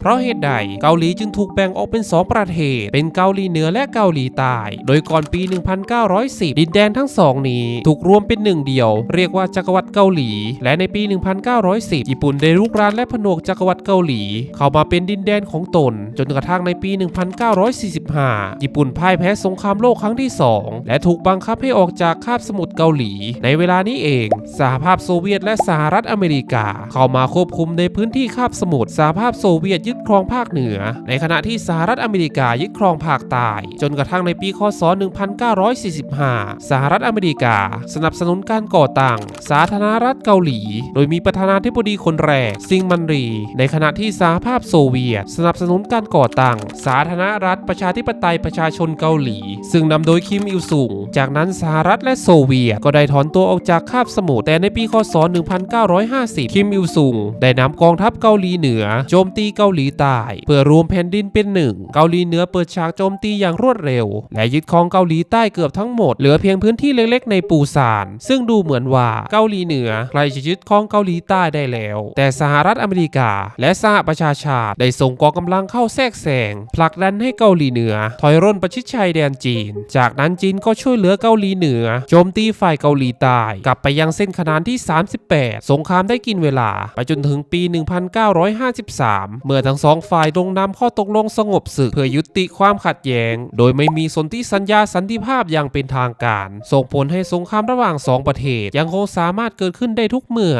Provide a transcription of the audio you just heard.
เพราะเหตุใดเกาหลีจึงถูกแบ่งออกเป็น 2 ประเทศ เป็นเกาหลีเหนือและเกาหลีใต้ โดยก่อนปี 1910 ดินแดนทั้งสองนี้ ถูกรวมเป็นหนึ่งเดียว เรียกว่าจักรวรรดิเกาหลี และในปี 1910 ญี่ปุ่นได้รุกรานและผนวกจักรวรรดิเกาหลี เข้ามาเป็นดินแดนของตน จนกระทั่งในปี 1945 ญี่ปุ่นพ่ายแพ้สงครามโลกครั้งที่ 2 และถูกบังคับให้ออกจากคาบสมุทรเกาหลี ในเวลานี้เอง สหภาพโซเวียตและสหรัฐอเมริกา เข้ามาควบคุมในพื้นที่คาบสมุทรสหภาพโซเวียตยึดครองภาคเหนือ ในขณะที่สหรัฐอเมริกายึดครองภาคใต้จนกระทั่งในปีคศ 1945 สหรัฐอเมริกา สนับสนุนการก่อตั้งสาธารณรัฐเกาหลี โดยมีประธานาธิบดีคนแรก ซิงมันรี ในขณะที่สหภาพโซเวียต สนับสนุนการก่อตั้งสาธารณรัฐประชาธิปไตยประชาชนเกาหลี ซึ่งนำโดยคิมอิลซุงจากนั้นสหรัฐและโซเวียตก็ได้ถอนตัวออกจากคาบสมุทรแต่ในปีคศ 1950 คิมอิลซุงได้นำกองทัพเกาหลีเหนือโจมตีเกาหลีหลีใต้ เพื่อรวมแผ่นดินเป็นหนึ่ง เกาหลีเหนือเปิดฉากโจมตีอย่างรวดเร็ว และยึดครองเกาหลีใต้เกือบทั้งหมด เหลือเพียงพื้นที่เล็กๆ ในปูซาน ซึ่งดูเหมือนว่าเกาหลีเหนือใกล้จะยึดครองเกาหลีใต้ได้แล้ว แต่สหรัฐอเมริกา และสหประชาชาติได้ส่งกองกำลังเข้าแทรกแซงผลักดันให้เกาหลีเหนือ ถอยร่นประชิดชายแดนจีน จากนั้นจีนก็ช่วยเหลือเกาหลีเหนือ โจมตีฝ่ายเกาหลีใต้กลับไปยังเส้นขนานที่ 38 สงครามได้กินเวลา ไปจนถึงปี 1953 เมื่อทั้งสองฝ่ายลงนามข้อตกลงสงบศึก เพื่อยุติความขัดแย้ง โดยไม่มีสนธิสัญญาสันติภาพอย่างเป็นทางการ ส่งผลให้สงครามระหว่างสองประเทศยังคงสามารถเกิดขึ้นได้ทุกเมื่อ